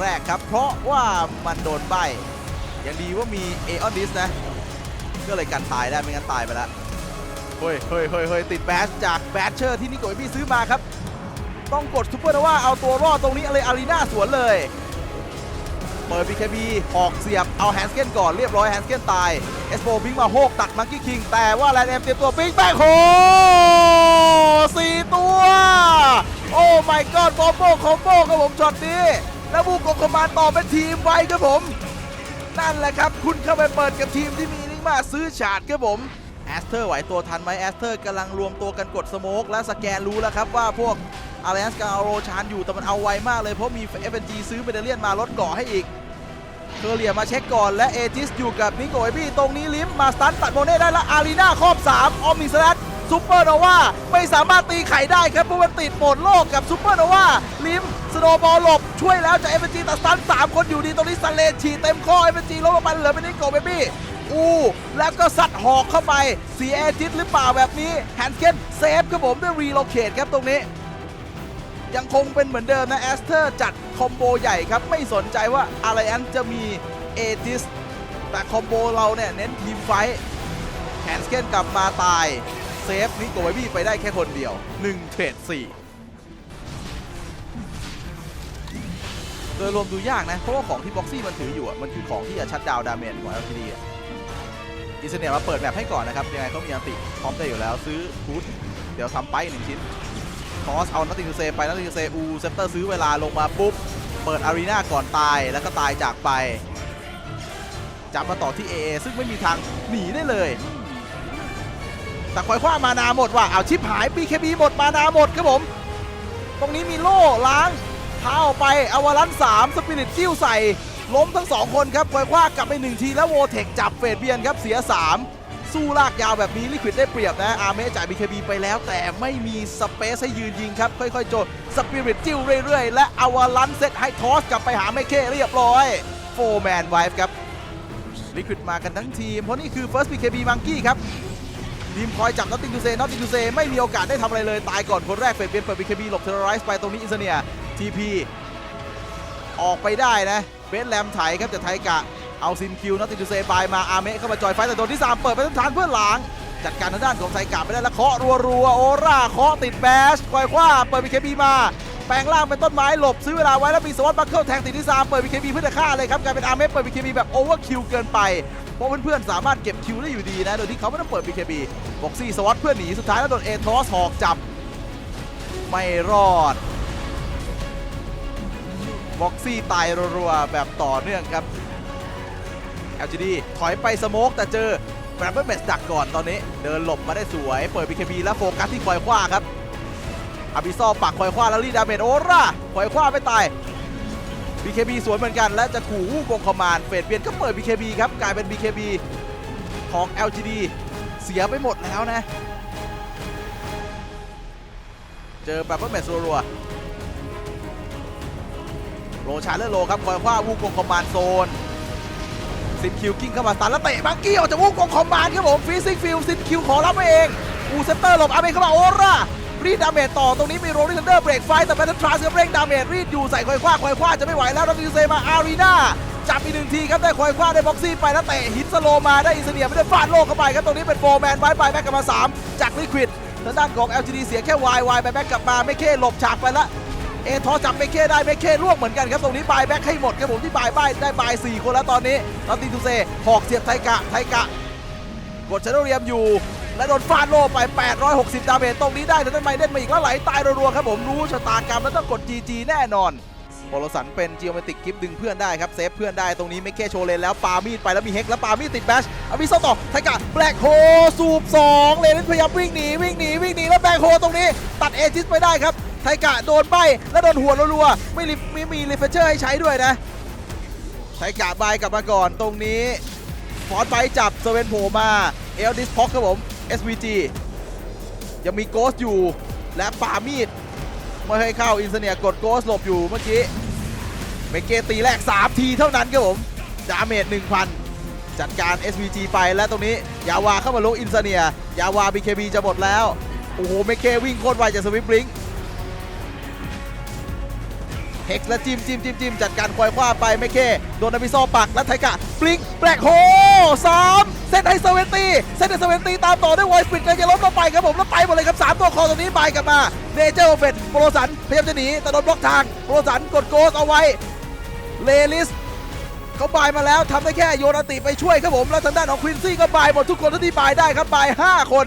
และโดนจับคนแรกครับ เพราะว่ามันโดนใบยังดีว่ามีเอออนดิสนะ ก็เลยกันตายได้ไม่งั้นตายไปแล้วเฮ้ยเฮ้ยเฮ้ยเฮ้ยติดแบชจากแบชเชอร์ที่นิโกเอบี้ซื้อมาครับ ต้องกดซูเปอร์นะว่าเอาตัวรอดตรงนี้เลยอารีนาสวนเลยเปิด BKB ออกเสียบ เอาแฮนสเกนก่อนเรียบร้อยแฮนสเกนตาย เอสโบบิงมาโฮกตัดมังกี้คิง แต่ว่าแลนด์เอ็มเตรียมตัวปิงแบกโฮสี่ตัว โอ้ my god บอมโบคอมโบครับผมช็อตนี้ แล้วบูกคอมมานต่อเป็นทีมไว้ครับผม นั่นแหละครับ คุณเข้าไปเปิดกับทีมที่มีนิกมาซื้อฉาดครับผมแอสเทอร์ไหวตัวทันไหมแอสเทอร์กำลังรวมตัวกันกดสโมกและสแกนรู้แล้วครับว่าพวกอาร์เรนส์กับอาโรชานอยู่แต่มันเอาไวมากเลยเพราะมี f อ g ซื้อเมเดเลียนมาลดกาะให้อีกเคอร์เลียมาเช็คก่อนและเอจิสอยู่กับนิโกเอบี้ตรงนี้ลิมมาสตันตัดโมเน่ได้และอารีนาครอบ 3 ออมมิสลัดซูเปอร์โนวาไม่สามารถตีไข่ได้ครับเพราะมันติดโหมดโลกกับซูเปอร์โนวาลิมสโนบอลหลบ ช่วยแล้วจากเอเ g ตัดสตัน3คนอยู่ดีตรงนี้ซันเลฉีเต็มข้อเอเ g ลงมาเหลือเป็นนิโกเบบี้อูแล้วก็ซัดหอกเข้าไปเสียจิสหรือเปล่าแบบนี้แฮนเกนเซฟครับผมด้วยรีโลเคทครับตรงนี้ ยังคงเป็นเหมือนเดิมนะแอสเทอร์จัดคอมโบใหญ่ครับ ไม่สนใจว่าอะไรอันจะมีเอจิสแต่คอมโบเราเนี่ยเน้นทีมไฟท์แฮนสเกนกลับมาตายเซฟนิโกไวบี้ไปได้แค่คนเดียว1เทรด4 โดยรวมดูยากนะ เพราะว่าของที่บ็อกซี่มันถืออยู่อะมันคือของที่จะชัดดาวดาเมจของ LTD อะอินเสเนียมาเปิดแบบให้ก่อนนะครับ ยังไงเขามีอันติพร้อมได้อยู่แล้วซื้อฟูดเดี๋ยวทำไปหนึ่งชิ้นทอสเอานัตติงเซไปนัตติงเซอูเซปเตอร์ซื้อเวลาลงมาปุ๊บ เปิดอารีนาก่อนตายแล้วก็ตายจากไปจับมาต่อที่ AA ซึ่งไม่มีทางหนีได้เลย แต่คอยคว้ามานาหมดว่ะเอาชิปหาย BKB หมดมานาหมดครับผม ตรงนี้มีโล่ล้าง ท้าออกไปอวารัน3สปิริตจิ้วใส่ ล้มทั้งสองคนครับคอยว้ากลับไปหนึ่งทีแล้วโวเทคจับเฟดเบียนครับเสีย 3 สู้ลากยาวแบบนี้ลิควิดได้เปรียบนะอาเมจ่าย BKB ไปแล้วแต่ไม่มีสเปซให้ยืนยิงครับ ค่อยๆ โจดสปิริตจิ้วเรื่อยๆ และอวาลันเซตให้ทอสกลับไปหาเมเคเรียบร้อยโฟร์แมนไวฟ์ครับลิควิดมากันทั้งทีม เพราะนี่คือ First BKB Monkey ครับทีมคอยจับนอตติงทูเซนอตติงทูเซไม่มีโอกาสได้ทำอะไรเลย ตายก่อนคนแรกเฟดเบียนเปิด BKB หลบเทอร์ไรส์ไปตรงนี้อินเสเนีย ทีพีออกไปได้นะเบสแลมไถครับจะไทกะ เอาซินคิวนอตติงทูเซบายมาอาเมะเข้ามาจอยไฟแต่โดนที่ 3 เปิดไปทั้งฐานเพื่อนหลังจัดการทางด้านของไทกะไปได้แล้วเคาะรัวๆโอราเคาะติดแบชควายคว้าเปิด BKB มา แปลงร่างเป็นต้นไม้หลบซื้อเวลาไว้แล้วมีสวัสดิ์บัคเคิลแทงติดที่ 3 เปิด BKB เพื่อจะฆ่าเลยครับกลายเป็นอาเมะเปิด BKB แบบโอเวอร์คิวเกินไปเพราะเพื่อนๆสามารถเก็บคิวได้อยู่ดีนะโดยที่เขาไม่ต้องเปิด BKB บ็อกซี่สวัสดเพื่อนหนีสุดท้ายแล้วโดนเอทอสหอกจับไม่รอด บ็อกซี่ตายรัวๆแบบต่อเนื่องครับ LGD ถอยไปสโมกแต่เจอแบรมเบิลเมสดักก่อนตอนนี้ เดินหลบมาได้สวย เปิด BKB แล้วโฟกัสที่คอยคว้าครับอาบิซอปักคอยคว้าแล้วรีดดาเมจโอร่าคอยคว้าไม่ตาย BKB สวนเหมือนกัน และจะขู่วู้กงคอมานเฟดเบียนก็เปิด BKB ครับกลายเป็น BKB ของ LGD เสียไปหมดแล้วนะ เจอแบบว่าแมตช์รัวๆ โรชาเลอร์โลครับคอยคว้าวู้กงคอมมานโซนซินคิวกิ้งเข้ามาสตันแล้วเตะบังกี้ออกจากวู้กงคอมมานครับผมฟีซิงฟิลซินคิวขอรับไปเองอูเซปเตอร์หลบอาเมเข้ามาโอร่ารีดดาเมจต่อตรงนี้มีโรลิทันเดอร์เบรกไฟแต่แบทเทิลทรานส์เร่งดาเมจรีดอยู่ใส่คอยคว้าคอยคว้าจะไม่ไหวแล้วรับดิวเซมาอารีนาจับอีกหนึ่งทีครับได้คอยคว้าได้บ็อกซี่ไปแล้วเตะหินสโลมาได้อินเสเนียไม่ได้ฟาดโลกเข้าไปครับตรงนี้เป็นโฟร์แมนไว้ไปแบ็กกลับมา 3 จากลิควิดทางด้านของ LGD เสียแค่วายวายไปแบ็กกลับมาไม่เคหลบฉากไปละ เอทอจับไม่เคได้ไม่เคล่วงเหมือนกันครับตรงนี้บายแบ็กให้หมดครับผมที่บายบายได้บาย4คนแล้วตอนนี้ลอตติทูเซหอกเสียบไทกะไทกะกดชาโดเรียมอยู่ และโดนฟาดโลไป 860 ดาเมจตรงนี้ได้แต่ทำไมเด่นมาอีกแล้วไหลตายรัวๆครับผมรู้ชะตากรรมแล้วต้องกด GG แน่นอนโปโลสันเป็นจิโอเมติกกิฟดึงเพื่อนได้ครับเซฟเพื่อนได้ตรงนี้ไม่แค่โชว์เลนแล้วปามีดไปแล้วมีเฮกแล้วปามีดติดแบชเอามีโซต่อไทกะแบล็กโฮสูบ2เลนพยายามวิ่งหนีวิ่งหนีวิ่งหนีแล้วแบล็กโฮตรงนี้ ตัดเอจิสไปได้ครับ ไทกะโดนใบแล้วโดนหัวรัวๆไม่รีไม่มีรีเฟเชอร์ให้ใช้ด้วยนะ ไทกะบายกลับมาก่อนตรงนี้ฟอร์ดไฟจับเซเว่นโผล่มาเอลดิสพ็อกครับผม SVG ยังมีโกสอยู่และป่ามีดไม่ให้เข้าอินเสเนียกดโกสหลบอยู่เมื่อกี้เมเกตีแรก 3 ทีเท่านั้นครับผมดาเมจ1,000 จัดการ SVG ไปและตรงนี้ยาวาเข้ามาลงอินเสเนียยาวา BKB จะหมดแล้ว โอ้โหเมเควิ่งโคตรไวจากสวิปบลิง เฮกซ์และจิมจิมจิมจิมจัดการควายคว้าไปไม่เคโดนนาบิโซปักและไทกะบลิงแบล็คโฮสามเซตให้เซเวนตีเซตให้เซเวนตีตามต่อด้วยไวสปิดกันจะล้มลงไปครับผมแล้วไปหมดเลยครับสามตัวคอตรงนี้บายกลับมาเนเจอร์โอเฟตโปรสันพยายามจะหนีแต่โดนบล็อกทางโปรสันกดโกสเอาไว้เลลิสเขาบายมาแล้วทำได้แค่โยนอติไปช่วยครับผมแล้วทางด้านของควินซี่ก็บายหมดทุกคนที่บายได้ครับบาย5คน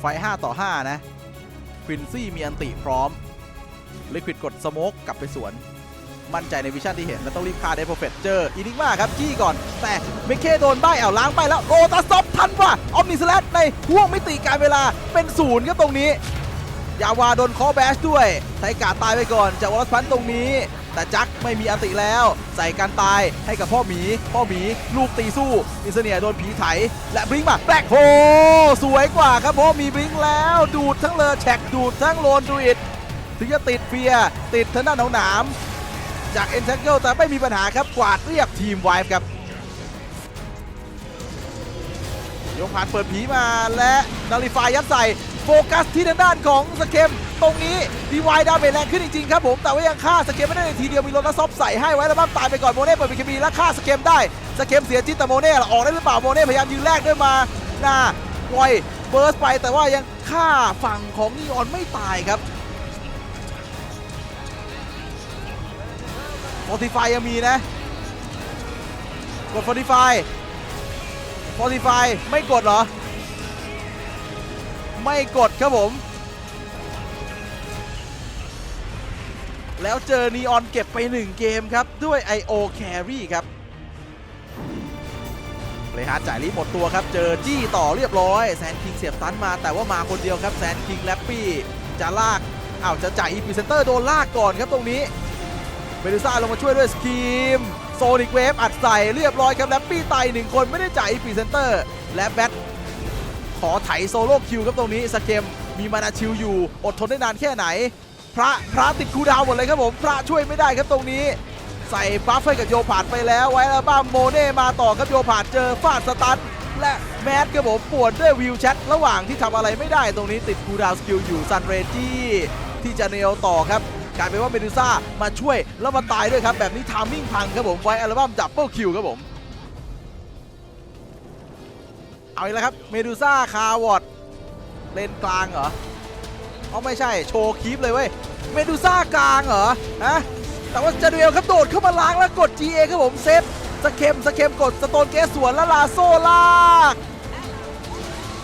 ไฟ5ต่อ 5 นะควินซี่มีอันติพร้อม ลิควิดกดสโมกกลับไปสวน มั่นใจในวิชั่นที่เห็น แล้วต้องรีบฆ่าได้โปรเฟตเจออินิกมาครับจี้ก่อน แต่เมเคโดนใบเอาล้างไปแล้วโรตัสซอฟทันว่ะออมนิสแลตในห่วงมิติการเวลาเป็นศูนย์ครับตรงนี้ ยาวาโดนคอแบชด้วยไทกาตายไปก่อนจากวอลพันตรงนี้ แต่จักไม่มีอติแล้ว ใส่การตายให้กับพ่อหมี พ่อหมีลูกตีสู้อินเสเนียโดนผีไถ และบลิงก์มาแบล็คโฮสวยกว่าครับเพราะมีบลิงก์แล้ว ดูดทั้งเลอแฉกดูดทั้งโลนดูอิด ถึงจะติดเฟียติดทางด้านหนาม จากเอ็นเทเกิลแต่ไม่มีปัญหาครับ กวาดเรียบทีมไวฟ์ครับโยผ่านเปิดผีมาและนาริฟายยัดใส่โฟกัสที่ทางด้านของสเคมตรงนี้ดีวายดาเมจแรงขึ้นจริงๆครับผม แต่ว่ายังฆ่าสเคมไม่ได้ในทีเดียวมีโรนัสซอฟใส่ให้ไว้แล้วบ้าตายไปก่อนโมเน่เปิดบีเคบีแล้วฆ่าสเคมได้สเคมเสียจิตแต่โมเน่ล่ะออกได้หรือเปล่าโมเน่พยายามยืนแรกด้วยมาหน้าปล่อยเบิร์สไปแต่ว่ายังฆ่าฝั่งของนีออนไม่ตายครับ โฟติฟายยังมีนะ กดโฟติฟายฟอร์ติฟายไม่กดเหรอ ไม่กดครับผม แล้วเจอนีออนเก็บไป1เกมครับ ด้วย I.O. Carry ครับเลยฮาร์ดจ่ายรีหมดตัวครับ เจอจี้ต่อเรียบร้อย แซนคิงเสียบตันมาแต่ว่ามาคนเดียวครับ แซนคิงแลปปี้จะลากอ้าวจะจ่ายอีพีเซนเตอร์โดนลากก่อนครับตรงนี้ เบลูซ่าลงมาช่วยด้วยสกีมโซนิกเวฟอัดใส่เรียบร้อยครับแลปปี้ไตหนึ่งคนไม่ได้จ่ายพรีเซนเตอร์ และแบทขอไถโซโล่คิวครับตรงนี้สเกมมีมานาชิลอยู่ อดทนได้นานแค่ไหน พระพระติดคูดาวหมดเลยครับผมพระช่วยไม่ได้ครับตรงนี้ ใส่บัฟให้กับโยผาดไปแล้วไว้แล้วบ้ามโมเน่มาต่อครับโยผาดเจอฟาดสตันและแมสครับผมปวดด้วยวิวแชทระหว่างที่ทำอะไรไม่ได้ตรงนี้ติดคูดาวสกิลอยู่ซันเรจี้ที่จะเนลต่อครับ กลายเป็นว่าเมดูซ่ามาช่วยแล้วมาตายด้วยครับ แบบนี้ทามมิ่งพังครับผมไว้อัลบั้มดับเบิลคิวครับผมเอาอีกแล้วครับเมดูซ่าคาวอดเลนกลางเหรอเอาไม่ใช่โชว์คีปเลยเว้ยเมดูซ่ากลางเหรอฮะแต่ว่าจาดูเอลครับโดดเข้ามาล้างแล้วกด GA ครับผมเซฟสเคมสเคมกดสโตนเกสสวนแล้วลาโซลาก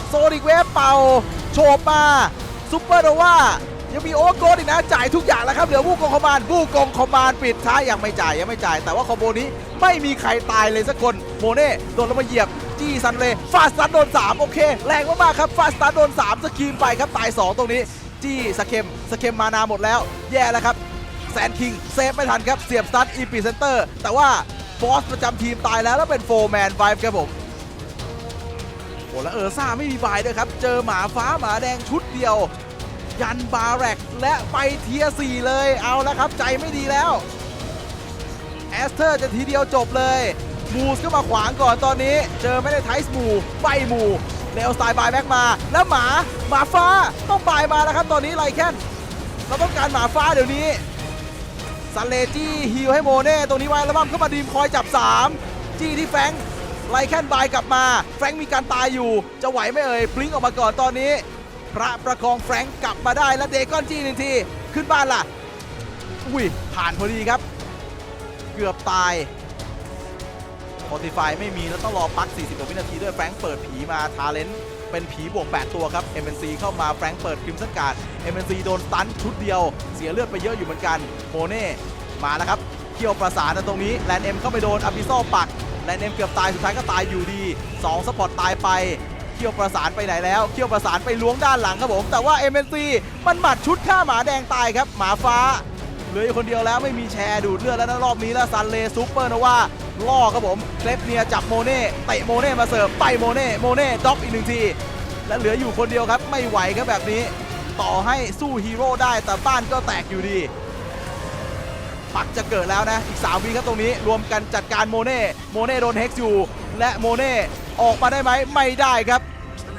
โซนิกเวฟเป่า โฉบมาซุปเปอร์โนวา ยังมีโอเวอร์โกดอีกนะ จ่ายทุกอย่างแล้วครับ เหลือวู้กองคอมานด์วู้กองคอมานปิดท้ายยังไม่จ่ายยังไม่จ่าย แต่ว่าคอมโบนี้ไม่มีใครตายเลยสักคนโมเน่โดนลงมาเหยียบจี้ซันเลฟาสตันโดน 3 โอเค แรงมากๆครับฟาสตันโดน 3 สกีมไปครับตาย 2 ตรงนี้ จี้สเคมสเคมมานาหมดแล้ว แย่แล้วครับแซนคิงเซฟไม่ทันครับเสียบสตันอีพีเซนเตอร์แต่ว่าบอสประจำทีมตายแล้วแล้วเป็นโฟร์แมนไฟฟ์ครับผมโอ้แล้วเออร์ซ่าไม่มีบายด้วยครับ เจอหมาฟ้าหมาแดงชุดเดียว ยันบาแรกและไปเทียร์4เลยเอาแล้วครับใจไม่ดีแล้วแอสเตอร์จะทีเดียวจบเลย มูสก็มาขวางก่อนตอนนี้ เจอไม่ได้ไทส์มูไปมูเนลสไตล์บายแบ็กมา แล้วหมาหมาฟ้าต้องบายมาแล้วครับตอนนี้ไลแคนเราต้องการหมาฟ้าเดี๋ยวนี้ซันเลจี้ฮิลให้โมเน่ตรงนี้ไว้แล้วบ้ามเข้ามาดีมคอยจับ 3 จี้ที่แฟงไลแคนบายกลับมา แฟงมีการตายอยู่ จะไหวไหม่เอ่ยบลิงออกมาก่อนตอนนี้ พระประคองแฟรงก์กลับมาได้แล้วเดกอนจี้หนึ่งที ขึ้นบ้านล่ะอุ้ยผ่านพอดีครับ เกือบตายโ o ติฟายไม่มีแล้วต้องรอพัก 40กว่าวินาทีด้วยแฟรงก์เปิดผีมาทาเลนต์เป็นผีบวก 8 ตัวครับ MNC เข้ามาแฟรงก์เปิดคริมสันการ์ด MNC โดนตันชุดเดียว เสียเลือดไปเยอะอยู่เหมือนกันโมเน่มาแล้วครับเกี่ยวประสานนะตรงนี้แลนเอ็มเข้าไปโดนอ b ิซอปักแลนเอ็มเกือบตายสุดท้ายก็ตายอยู่ดี2สปอร์ตตายไป เคี่ยวประสานไปไหนแล้วเคี่ยวประสานไปล้วงด้านหลังครับผมแต่ว่า MNC มันหมัดชุดฆ่าหมาแดงตายครับหมาฟ้าเหลืออยู่คนเดียวแล้วไม่มีแชร์ดูดเลือดแล้วนะรอบนี้แล้วซันเลซูเปอร์นะว่าล่อครับผมเคลฟเนียจับโมเน่เตะโมเน่มาเสิร์ฟไปโมเน่โมเน่ด็อกอีกหนึ่งทีและเหลืออยู่คนเดียวครับไม่ไหวครับแบบนี้ ต่อให้สู้ฮีโร่ได้แต่บ้านก็แตกอยู่ดี ปักจะเกิดแล้วนะ อีก3วิครับตรงนี้รวมกันจัดการโมเน่โมเน่โดนเฮกซ์อยู่ และโมเน่ ออกมาได้ไหมไม่ได้ครับ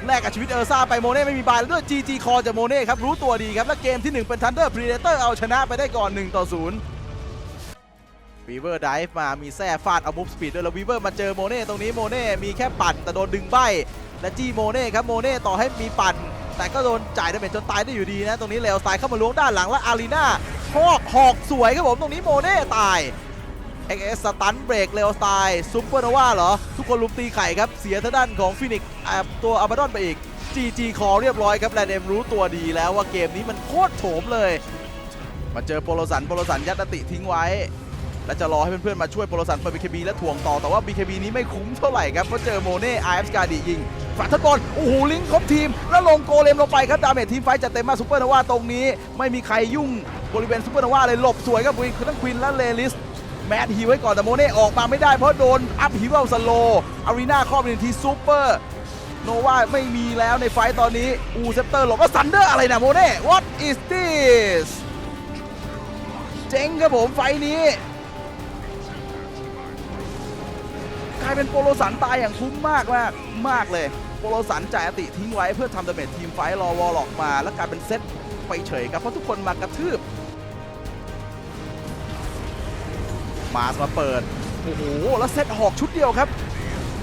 แลกกับชีวิตเออร์ซ่าไปโมเน่ไม่มีบายแล้วด้วย GG คอจากโมเน่ครับรู้ตัวดีครับ และเกมที่ 1 เป็น Thunder Predator เอาชนะไปได้ก่อน 1 ต่อ0วีเวอร์ไดฟ์มามีแซ่ฟาดเอามูฟสปีดด้วยแล้ววีเวอร์มาเจอโมเน่ตรงนี้โมเน่มีแค่ปั่นแต่โดนดึงใบและจี้โมเน่ครับโมเน่ต่อให้มีปั่น แต่ก็โดนจ่ายดาเมจจนตายได้อยู่ดีนะ ตรงนี้เลวสไตล์เข้ามาล้วงด้านหลังแล้วอารีนาหอกหอกสวยครับผมตรงนี้โมเน่ตาย XS สตันเบรกเลวสไตล์ซุปเปอร์โนวาเหรอ ทุกคนลุมตีไข่ครับ เสียทางด้านของฟินิกตัวอาบาดอนไปอีก GG คอเรียบร้อยครับแลนเดมรู้ตัวดีแล้วว่าเกมนี้มันโคตรโถมเลย มาเจอโปโลสันโปโลสันยัดติทิ้งไว้ และจะรอให้เพื่อนๆมาช่วยโปรโลสันเปิด BKB และถ่วงต่อแต่ว่า BKB นี้ไม่คุ้มเท่าไหร่ครับเพราะเจอโมเน่ IF สกาดิยิงฝันทัดบอลโอ้โหลิงก์ครบทีม แล้วลงโกเลมลงไปครับดาเมจทีมไฟจัดเต็มมากซูเปอร์นวาตรงนี้ ไม่มีใครยุ่งบริเวณซูเปอร์นวาเลยหลบสวยครับวินทั้งควินและเลลิส แมดฮีไว้ก่อนแต่โมเน่ออกมาไม่ได้เพราะโดนอัพฮีเวลสโลอารีนาครอบหนึ่งทีซูเปอร์โนวาไม่มีแล้วในไฟตอนนี้ อูเซปเตอร์หลบแล้วซันเดอร์อะไรนะโมเน่ what is this เจ๋งครับผมไฟนี้ กลายเป็นโปโลสันตายอย่างคุ้มมากมากมากเลย โปโลสันจ่ายอติทิ้งไว้เพื่อทำดาเมจทีมไฟท์รอวอลล็อกมา แล้วกลายเป็นเซตไปเฉยครับเพราะทุกคนมากระทืบ มาสมาเปิด โอ้โห แล้วเซตหอกชุดเดียวครับ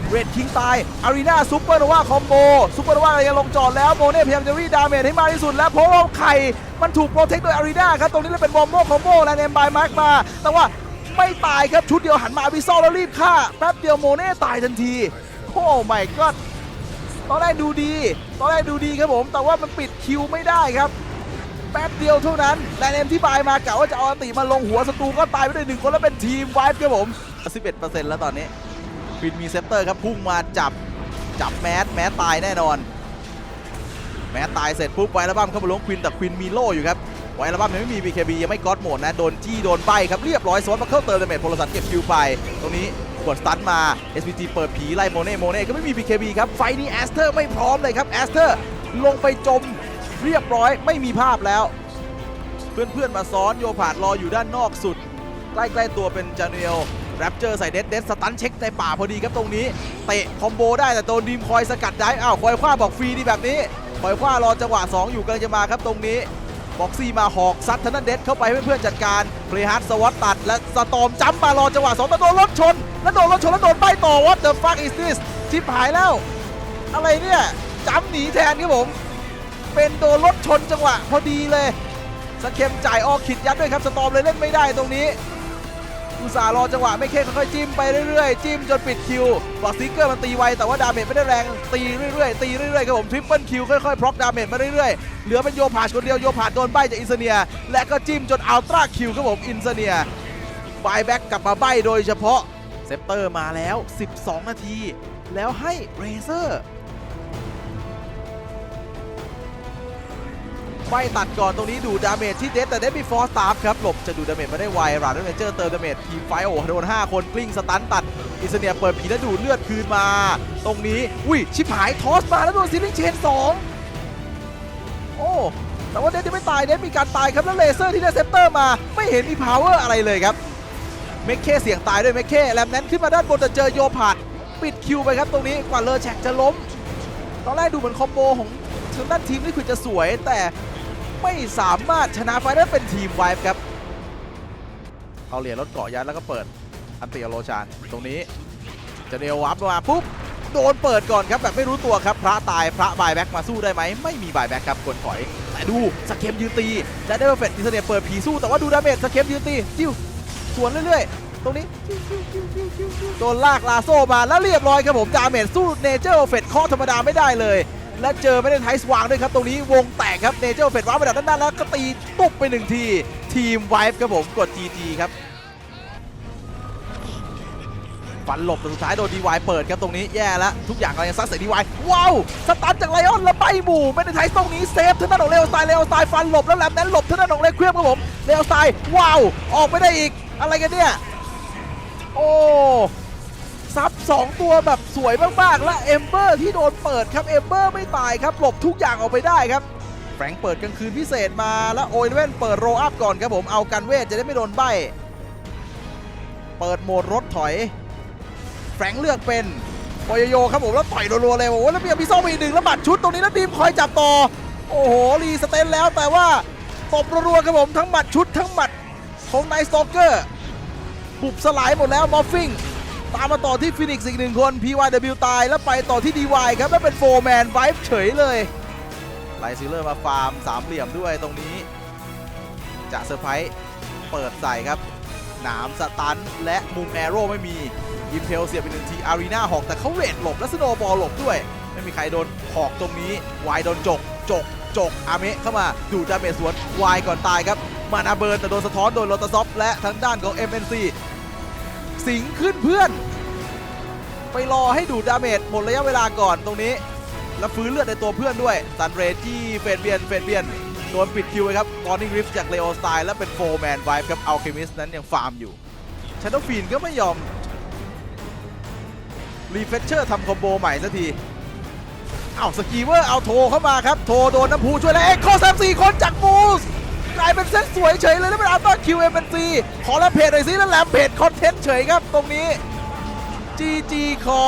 เรดคิงตาย อารีนาซูเปอร์โนวาคอมโบซูเปอร์โนวาอะไรยังลงจอดแล้วโมเน่พยายามจะรีดดาเมจให้มากที่สุดแล้วเพราะว่าไข่มันถูกโปรเทคโดยอารีนาครับ ตรงนี้เลยเป็นบอมโบคอมโบและเนมบายมาร์กมา แต่ว่าไม่ตายครับชุดเดียวหันมาวิซอลแล้วรีบฆ่าแป๊บเดียวโมเน่ตายทันที โอ้ไม่ก็ตอนแรกดูดี ตอนแรกดูดีครับผม แต่ว่ามันปิดคิวไม่ได้ครับ แป๊บเดียวเท่านั้นแดนเอมที่บายมากะว่าจะเอาอันติมาลงหัวศัตรูก็ตายไปได้หนึ่งคนแล้วเป็นทีมไวท์ครับผม 11%แล้วตอนนี้ฟินมีเซปเตอร์ครับพุ่งมาจับจับแมสแมสตายแน่นอน แมสตายเสร็จปุ๊บไวระบัมเข้ามาล้วงควินแต่ควินมีโล่อยู่ครับไวระบัมยังไม่มี BKB ยังไม่ก๊อตโหมดนะโดนจี้โดนใบครับเรียบร้อยสวนมาเข้าเติมดเมจโพลสันเก็บคิวไป ตรงนี้กดสตันมา SPG เปิดผีไล่โมเน่โมเน่ก็ไม่มี BKB ครับไฟนี้แอสเตอร์ไม่พร้อมเลยครับแอสเตอร์ลงไปจม เรียบร้อยไม่มีภาพแล้ว เพื่อนๆมาซ้อนโยผาดรออยู่ด้านนอกสุด ใกล้ๆตัวเป็นจาเนียลแรปเจอร์ใส่เดดเดดสตันเช็คในป่าพอดีครับตรงนี้ เตะคอมโบได้แต่โดนดีมคอยสกัดได้อ้าวคอยคว้าบอกฟรีดีแบบนี้คอยคว้ารอจังหวะ 2 อยู่กำลังจะมาครับตรงนี้บ็อกซี่มาหอกซัดธนันเดดเข้าไปให้เพื่อนๆจัดการเพลฮาร์ดสวัตตัด และสตอมจัมมารอจังหวะ2แต่โดนรถชน แล้วโดนรถชน แล้วโดนป้ายต่อ what the fuck is this ชิบหายแล้ว อะไรเนี่ยจัมหนีแทนครับผม เป็นโดนรถชนจังหวะพอดีเลยสเคมจ่ายออกขิดยัดด้วยครับสตอมเลยเล่นไม่ได้ตรงนี้อุตส่าห์รอจังหวะไม่เข้มค่อยๆจิ้มไปเรื่อยๆจิ้มจนปิดคิวบอสติกเกอร์มันตีไวแต่ว่าดาเมจไม่ได้แรงตีเรื่อยๆตีเรื่อยๆครับผมทริปเปิลคิวค่อยๆพร็อกดาเมจมาเรื่อยๆเหลือเป็นโยผาดคนเดียวโยผาดโดนใบจากอินเสเนีย และก็จิ้มจนอัลตร้าคิวครับผมอินเสเนียบายแบ็กกลับมาใบโดยเฉพาะเซปเตอร์มาแล้ว 12 นาที แล้วให้เรเซอร์ ไฟตัดก่อนตรงนี้ดูดาเมจที่เดสแต่เดสมีฟอร์สตาร์ครับหลบจะดูดาเมจมาได้ไวราดเมเจอร์เติมดาเมจทีมไฟโอ้โดน5 คนกลิ้งสตันตัดอิสเนียเปิดผีแล้วดูดเลือดคืนมา ตรงนี้อุ้ยชิบหายทอสมาแล้วโดนซิลิงเชน2โอ้แต่ว่าเดสยังไม่ตายเดสมีการตายครับแล้วเลเซอร์ที่ได้เซปเตอร์มาไม่เห็นมีพาวเวอร์อะไรเลยครับเมคเคเสี่ยงตายด้วยเมคเคแลมแนนขึ้นมาด้านบนแต่เจอโยพาดปิดคิวไปครับตรงนี้กว่าเลอแชกจะล้มตอนแรกดูเหมือนคอมโบของทางด้านทีมนี่คือจะสวยแต่ ไม่สามารถชนะไฟได้เป็นทีมไวฟ์ครับ เอาเหรียญรถเกาะยัดแล้วก็เปิดอันตียโรชานตรงนี้จะเดววับมาปุ๊บโดนเปิดก่อนครับแบบไม่รู้ตัวครับ พระตายพระบายแบ็กมาสู้ได้ไหมไม่มีบายแบ็กครับกดถอย แต่ดูสเคมยืนตีและได้เฟตอินเทอร์เน็ตเปิดผีสู้แต่ว่าดูดาเมจสเคมยืนตีจิ้วสวนเรื่อยๆ ตรงนี้โดนลากลาโซมาแล้วเรียบร้อยครับผมดาเมจสู้เนเจอร์เฟตข้อธรรมดาไม่ได้เลย และเจอไม่ได้ไทส์วางด้วยครับ ตรงนี้วงแตกครับเนเจอร์เฟดวางไปดักด้านๆแล้วก็ตีตุ๊บไปหนึ่งที ทีมไวฟ์ครับผมกด GG ครับฟันหลบแต่สุดท้ายโดนดีวายเปิดครับตรงนี้แย่แล้วทุกอย่างกำลังจะซัดใส่ดีวายว้าวสตันจากไลออนแล้วไปหมู่ไม่ได้ไทส์ตรงนี้เซฟท่านั้นของเลวสไตล์เลวสไตล์ฟันหลบแล้วแลมนั้นหลบท่านั้นของเลเควียมครับผมเลวสไตล์ว้าวออกไม่ได้อีกอะไรกันเนี่ยโอ้ 2 ตัวแบบสวยมากๆ และเอมเบอร์ที่โดนเปิดครับเอมเบอร์ไม่ตายครับหลบทุกอย่างออกไปได้ครับแฟรงค์เปิดกลางคืนพิเศษมาแล้วโอเว่นเปิดโรอัพก่อนครับผมเอากันเวทจะได้ไม่โดนใบเปิดโหมดรถถอย แฟรงค์เลือกเป็นโอยโยครับผมแล้วต่อยรัวๆเลยโอ้โหแล้วมีพิซซ่าอีกหนึ่งแล้วบัตชุดตรงนี้แล้วดีมคอยจับต่อโอ้โหรีสเตนแล้วแต่ว่าตบรัวๆครับผมทั้งหมัดชุดทั้งหมัดของไนสโตเกอร์บุบสลายหมดแล้วมอฟฟิง ตามมาต่อที่ฟินิกส์อีกหนึ่งคน PYW ตายแล้วไปต่อที่ DY ครับแล้วเป็นโฟร์แมนไวฟ์เฉยเลยไลซิลเลอร์มาฟาร์มสามเหลี่ยมด้วยตรงนี้ จะเซอร์ไพรส์เปิดใส่ครับ หนามสตันและมุมแอโร่ไม่มียิมเพลเสียบไปหนึ่งทีอารีนาหอกแต่เขาเวทหลบและสโนบอลหลบด้วย ไม่มีใครโดนหอกตรงนี้วายโดนจกจกจกอาเมะเข้ามาดูดาเมจสวนวายก่อนตายครับมานาเบิร์นแต่โดนสะท้อนโดนโรตาซอฟและทางด้านของ MNC สิงขึ้นเพื่อน ไปรอให้ดูดดาเมจหมดระยะเวลาก่อนตรงนี้ แล้วฟื้นเลือดในตัวเพื่อนด้วยซันเรจี้เฟดเบียนเฟดเบียนโดนปิดคิวไว้ครับกอร์นิ่งริฟจากเลโอสไตล์และเป็นโฟร์แมนไวฟ์ครับอัลเคมิสนั้นยังฟาร์มอยู่ช a น o ฟีนก็ไม่ยอมรีเฟชเชอร์ทำคอมโบใหม่สักทีเอาสกีเวอร์เอาโทรเข้ามาครับ โทรโดนน้ำพูช่วยแล้วเอ็กโคสามสี่คนจากมูส กลายเป็นเซตสวยเฉยเลยแล้วเป็นอัลต้าคิวเอ็มเป็นซีขอแลมเพจหน่อยสิแล้วแลมเพจคอนเทนต์เฉยครับตรงนี้ GG คอ